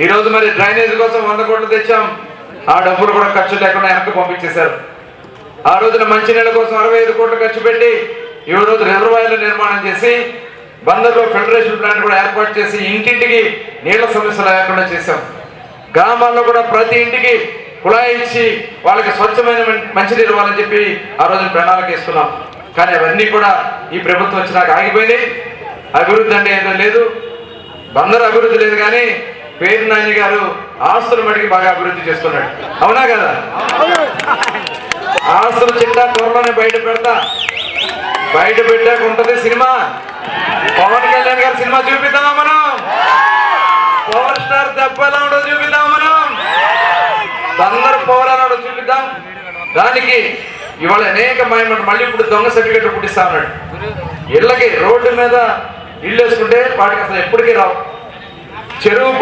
ఈ రోజు మరి డ్రైనేజ్ కోసం వంద కోట్లు తెచ్చాం. ఆ డబ్బులు కూడా ఖర్చు లేకుండా వెనక్కి పంపించేశారు. ఆ రోజున మంచినీళ్ళ కోసం అరవై ఐదు కోట్లు ఖర్చు పెట్టి ఈ రోజు రిజర్వాయర్లు నిర్మాణం చేసి బందర్లో ఫెడరేషన్ ప్లాంట్ కూడా ఏర్పాటు చేసి ఇంటింటికి నీళ్ళ సమస్య లేకుండా చేశాం. గ్రామాల్లో కూడా ప్రతి ఇంటికి కుళాయి ఇచ్చి వాళ్ళకి స్వచ్ఛమైన మంచినీరు ఇవ్వాలని చెప్పి ఆ రోజున ప్రణాళిక ఇస్తున్నాం కానీ అవన్నీ కూడా ఈ ప్రభుత్వం వచ్చినాక ఆగిపోయినాయి. అభివృద్ధి అంటే ఏదో లేదు. బందరు అభివృద్ధి లేదు కానీ పేరు నాని గారు ఆస్తులు మడికి బాగా అభివృద్ధి చేస్తున్నాడు. అవునా కదా? ఆస్తులు చిట్టా త్వరలోనే బయట పెడతా. బయట పెట్టాక ఉంటది సినిమా. పవన్ కళ్యాణ్ గారి సినిమా చూపిద్దామా మనం? పవర్ స్టార్ దెబ్బ ఎలా ఉండదు చూపిద్దాం మనం? బందరు పవర్ ఎలా ఉండదు చూపిద్దాం. దానికి ఇవాళ అనేక మాయమంట మళ్ళీ ఇప్పుడు దొంగ సర్టిఫికెట్ పుట్టిస్తా ఉన్నాడు. ఇళ్ళకి రోడ్డు మీద ఇల్లు వేసుకుంటే వాటికి అసలు ఎప్పటికీ రావు. చెరువు